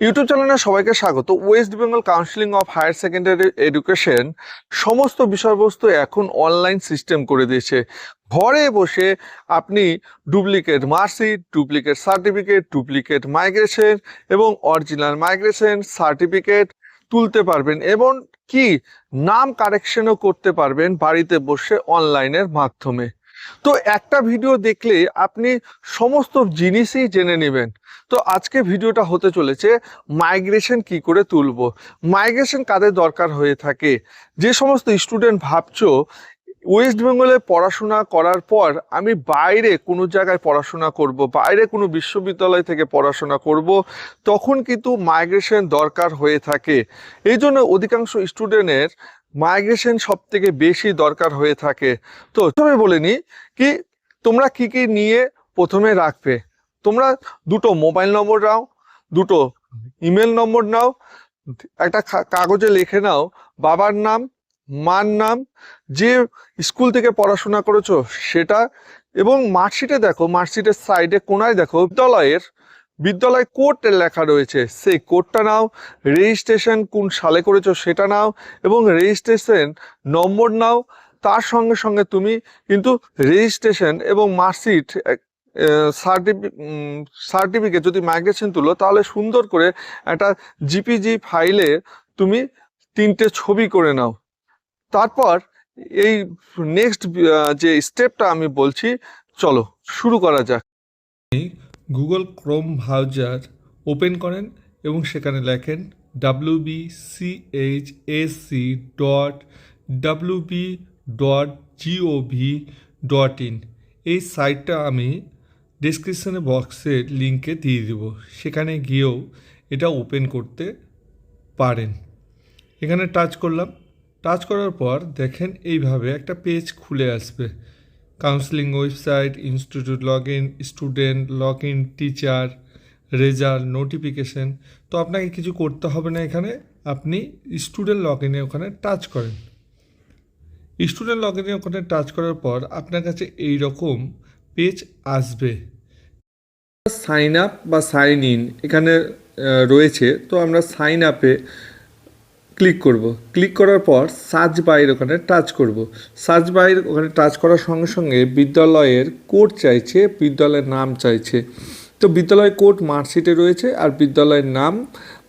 YouTube চ্যানেলে সবাইকে স্বাগত। West Bengal counselling of higher secondary education সমস্ত বিষয়বস্তু এখন অনলাইন সিস্টেম করে দিয়েছে। ঘরে বসে আপনি duplicate marksheet, duplicate certificate, duplicate migration এবং অরিজিনাল মাইগ্রেশন সার্টিফিকেট তুলতে পারবেন এবং কি নাম কারেকশনও করতে পারবেন বাড়িতে বসে অনলাইনের মাধ্যমে। তো একটা ভিডিও দেখলে আপনি সমস্ত জিনিসই জেনে নেবেন। তো আজকে ভিডিওটা হতে চলেছে মাইগ্রেশন কি করে তুলব? মাইগ্রেশন কাদের দরকার হয়ে থাকে? যে সমস্ত স্টুডেন্ট ভাবছ ওয়েস্ট বেঙ্গলে পড়াশোনা করার পর আমি বাইরে কোনো জায়গায় পড়াশোনা করব, বাইরে কোনো বিশ্ববিদ্যালয় থেকে পড়াশোনা করব, তখন কিন্তু মাইগ্রেশন দরকার হয়ে থাকে। এই জন্য অধিকাংশ স্টুডেন্টের মাইগ্রেশন সব থেকে বেশি দরকার হয়ে থাকে। তো প্রথমে বলে নিই কি তোমরা কি কি নিয়ে প্রথমে রাখবে? তোমরা দুটো মোবাইল নম্বর নাও, দুটো ইমেল নম্বর নাও, একটা কাগজে লিখে নাও, বাবার নাম, মার নাম, যে স্কুল থেকে পড়াশোনা করেছ সেটা, এবং মার্কশিটে দেখো, মার্কশিটের সাইডে কোনায় দেখো, বিদ্যালয়ের, বিদ্যালয় কোড লেখা রয়েছে, সেই কোডটা নাও, রেজিস্ট্রেশন কোন সালে করেছ সেটা নাও, এবং রেজিস্ট্রেশন নম্বর নাও, তার সঙ্গে সঙ্গে তুমি কিন্তু রেজিস্ট্রেশন এবং মার্কশিট সার্টিফিকেট যদি মাইগ্রেশন তুলো, তাহলে সুন্দর করে একটা জিপিজি ফাইলে তুমি তিনটে ছবি করে নাও। তারপর এই নেক্সট যে স্টেপটা আমি বলছি, চলো, শুরু করা যাক। গুগল ক্রোম ব্রাউজার ওপেন করেন এবং সেখানে লেখেন W B C H S dot W B dot G O V dot in এই সাইটটা আমি ডিসক্রিপশনে বক্সের লিঙ্কে দিয়ে দেব। সেখানে গিয়েও এটা ওপেন করতে পারেন। এখানে টাচ করলাম। টাচ করার পর দেখেন এইভাবে একটা পেজ খুলে আসবে। Counselling website institute log in student log in teacher result notification তো আপনাকে কিছু করতে হবে না এখানে। আপনি স্টুডেন্ট লগ ইনে ওখানে টাচ করেন। স্টুডেন্ট লগ ইনে ওখানে টাচ করার পর আপনার কাছে এই রকম পেজ আসবে। সাইন আপ বা সাইন ইন এখানে রয়েছে, তো আমরা সাইন আপে ক্লিক করব। ক্লিক করার পর সার্চ বাইর ওখানে টাচ করব। সার্চ বাইর ওখানে টাচ করার সঙ্গে সঙ্গে বিদ্যালয়ের কোড চাইছে, বিদ্যালয়ের নাম চাইছে। তো বিদ্যালয় কোড মার্কশিটে রয়েছে আর বিদ্যালয়ের নাম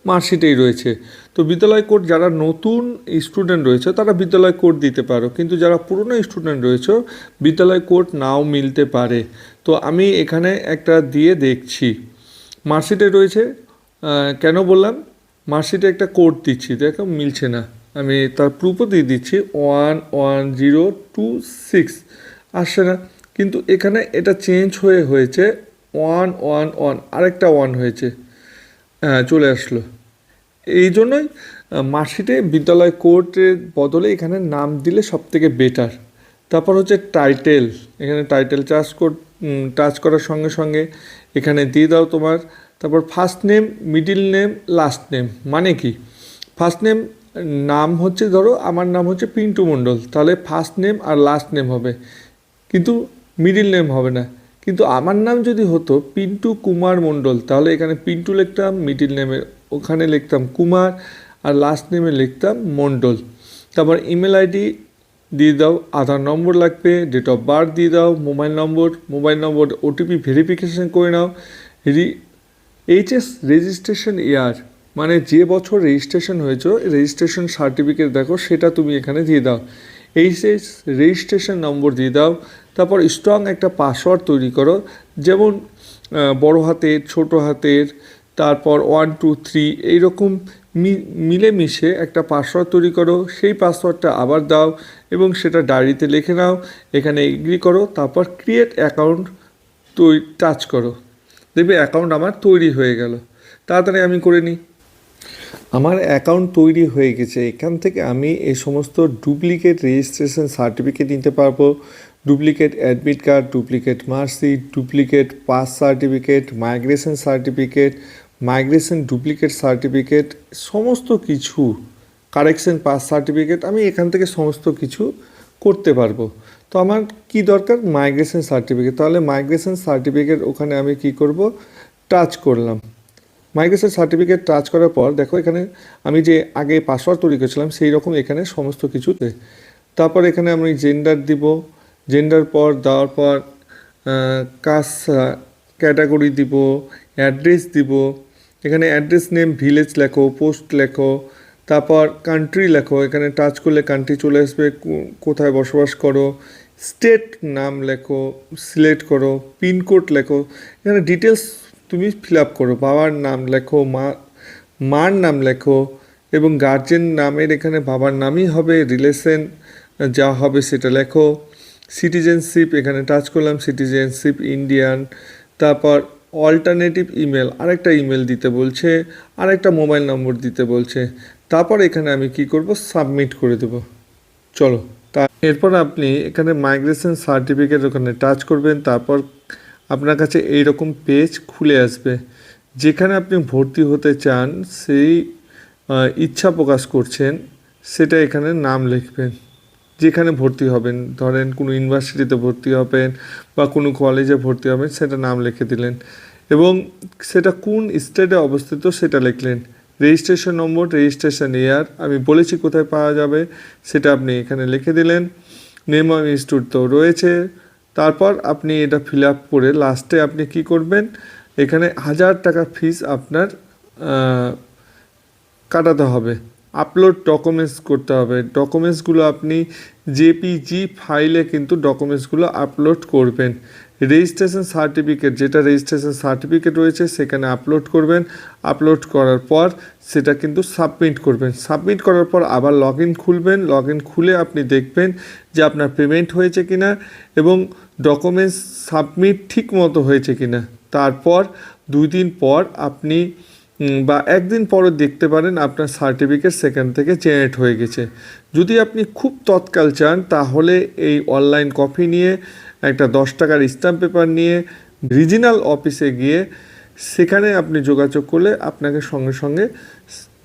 মার্কশিটেই রয়েছে। তো বিদ্যালয় কোড যারা নতুন স্টুডেন্ট রয়েছে, তারা বিদ্যালয় কোড দিতে পারো। কিন্তু যারা পুরনো স্টুডেন্ট রয়েছে, বিদ্যালয় কোড নাও মিলতে পারে। তো আমি এখানে একটা দিয়ে দেখছি। মার্কশিটে রয়েছে কেন বললাম? মার্কশিটে একটা কোড দিচ্ছি। দেখো, মিলছে না। আমি তার প্রুফও দিয়ে দিচ্ছি। One one, zero, two, six. আসছে না। কিন্তু এখানে এটা চেঞ্জ হয়ে হয়েছে। One one one. আরেকটা ওয়ান হয়েছে। হ্যাঁ চলে আসলো। এই জন্যই মার্কশিটে বিদ্যালয় কোর্টের বদলে এখানে নাম দিলে সব থেকে বেটার তারপর হচ্ছে টাইটেল এখানে টাইটেল চার্জ টাচ করার সঙ্গে সঙ্গে এখানে দিয়ে দাও তোমার। তারপর first name middle name last name মানে কি? ফার্স্ট নেম নাম হচ্ছে ধরো, আমার নাম হচ্ছে পিন্টু মণ্ডল। তাহলে ফার্স্ট নেম আর লাস্ট নেম হবে। কিন্তু মিডিল নেম হবে না। কিন্তু আমার নাম যদি হতো পিন্টু কুমার মণ্ডল, তাহলে এখানে পিন্টু লিখতাম মিডিল নেমে ওখানে লিখতাম কুমার, আর লাস্ট নেমে লিখতাম মণ্ডল। তারপর ইমেল আইডি দিয়ে দাও, আধার নম্বর লাগবে ডেট অফ বার্থ দিয়ে দাও mobile number mobile number OTP verification করে নাও। রি এইচএস রেজিস্ট্রেশন ইয়ার মানে যে বছর রেজিস্ট্রেশন হয়েছে রেজিস্ট্রেশন সার্টিফিকেট দেখো, সেটা তুমি এখানে দিয়ে দাও। এইচএস রেজিস্ট্রেশন নম্বর দিয়ে দাও, তারপর স্ট্রং একটা পাসওয়ার্ড তৈরি করো, যেমন বড় হাতের, ছোট হাতের, তারপর ওয়ান টু থ্রি এইরকম মিলেমিশে একটা পাসওয়ার্ড তৈরি করো, সেই পাসওয়ার্ডটা আবার দাও এবং সেটা ডায়েরিতে লিখে নাও, এখানে এগ্রি করো, তারপর ক্রিয়েট অ্যাকাউন্ট টাচ করো। দেখবে অ্যাকাউন্ট আমার তৈরি হয়ে গেল। তাড়াতাড়ি আমি করে নিই। আমার অ্যাকাউন্ট তৈরি হয়ে গেছে। এখান থেকে আমি এই সমস্ত ডুপ্লিকেট রেজিস্ট্রেশন সার্টিফিকেট নিতে পারব। Duplicate admit card, duplicate marksheet, duplicate pass certificate, migration certificate, migration duplicate certificate, সমস্ত কিছু, কারেকশন পাস সার্টিফিকেট আমি এখান থেকে সমস্ত কিছু করতে পারব। তো আমার কি দরকার? Migration certificate. তাহলে মাইগ্রেশন সার্টিফিকেট ওখানে আমি কি করব? টাচ করলাম। মাইগ্রেশন সার্টিফিকেট টাচ করার পর, দেখো এখানে আমি যে আগে পাসওয়ার্ড তৈরি করেছিলাম, সেই রকম এখানে সমস্ত কিছুতে। তারপর এখানে আমি জেন্ডার দিব জেন্ডার পর দেওয়ার পর কাস ক্যাটাগরি দিব অ্যাড্রেস দিব। এখানে অ্যাড্রেস নেম ভিলেজ লেখো পোস্ট লেখো, তারপর কান্ট্রি লেখো। এখানে টাচ করলে কান্ট্রি চলে আসবে কোথায় বসবাস করো স্টেট নাম লেখো সিলেক্ট করো পিনকোড লেখো। এখানে ডিটেলস তুমি ফিল আপ করো, বাবার নাম লেখো, মা, মার নাম লেখো এবং গার্জেন নামের এখানে বাবার নামই হবে রিলেশন যা হবে সেটা লেখো। সিটিজেনশিপ এখানে টাচ করলাম সিটিজেনশিপ ইন্ডিয়ান তারপর অল্টারনেটিভ ইমেল আরেকটা ইমেল দিতে বলছে, আরেকটা মোবাইল নম্বর দিতে বলছে, তারপর এখানে আমি কি করব? সাবমিট করে দেব। চলো, তা এরপর আপনি এখানে মাইগ্রেশন সার্টিফিকেট ওখানে টাচ করবেন, তারপর আপনার কাছে এই রকম পেজ খুলে আসবে। যেখানে আপনি ভর্তি হতে চান, সেই ইচ্ছা প্রকাশ করছেন, সেটা এখানে নাম লিখবেন। যেখানে ভর্তি হবেন, ধরেন কোনো ইউনিভার্সিটিতে ভর্তি হবেন বা কোনো কলেজে ভর্তি হবেন, সেটা নাম লিখে দিলেন। এবং সেটা কোন স্টেটে অবস্থিত সেটা লিখলেন। রেজিস্ট্রেশন নম্বর রেজিস্ট্রেশন ইয়ার আমি বলেছি কোথায় পাওয়া যাবে, সেটা আপনি এখানে লিখে দিলেন। নেম অফ ইনস্টিটিউট তো রয়েছে। তারপর আপনি এটা ফিল আপ করে লাস্টে আপনি কি করবেন? এখানে হাজার টাকা ফিস আপনার কাটাতে হবে। আপলোড ডকুমেন্টস করতে হবে। ডকুমেন্টসগুলো আপনি জেপিজি ফাইলে কিন্তু ডকুমেন্টসগুলো আপলোড করবেন। রেজিস্ট্রেশন সার্টিফিকেট যেটা রেজিস্ট্রেশন সার্টিফিকেট রয়েছে, সেখানে আপলোড করবেন। আপলোড করার পর সেটা কিন্তু সাবমিট করবেন। সাবমিট করার পর আবার লগ খুলবেন। লগ খুলে আপনি দেখবেন যে আপনার পেমেন্ট হয়েছে কিনা এবং ডকুমেন্টস সাবমিট ঠিক মতো হয়েছে কিনা। তারপর দুই দিন পর আপনি বা একদিন পরও দেখতে পারেন আপনার সার্টিফিকেট সেখান থেকে জেনারেট হয়ে গেছে। যদি আপনি খুব তৎকাল চান, তাহলে এই অনলাইন কপি নিয়ে, একটা দশ টাকার স্ট্যাম্প পেপার নিয়ে রিজিনাল অফিসে গিয়ে সেখানে আপনি যোগাযোগ করলে আপনাকে সঙ্গে সঙ্গে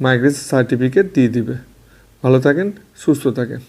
মাইগ্রেশন সার্টিফিকেট দিয়ে দিবে। ভালো থাকেন, সুস্থ থাকেন।